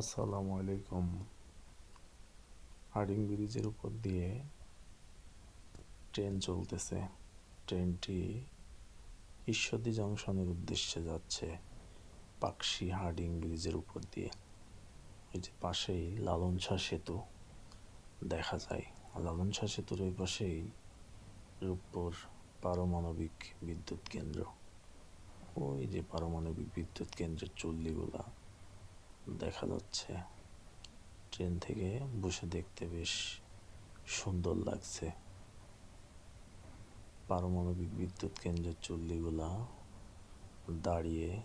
আসসালামু আলাইকুম। হার্ডিং ব্রিজের উপর দিয়ে ট্রেন চলতেছে। ট্রেনটি ঈশ্বরদী জংশনের উদ্দেশ্যে যাচ্ছে পাকশি হার্ডিং ব্রিজের উপর দিয়ে। ওই যে পাশেই লালন শাহ সেতু দেখা যায়। লালন শাহ সেতুর ওই পাশেই রূপপুর পারমাণবিক বিদ্যুৎ কেন্দ্র। ওই যে পারমাণবিক বিদ্যুৎ কেন্দ্রের চুল্লিগুলা দেখা যাচ্ছে। ট্রেন থেকে বসে দেখতে বেশ সুন্দর লাগছে। পারমাণবিক বিদ্যুৎ কেন্দ্রের চুল্লিগুলা দাঁড়িয়ে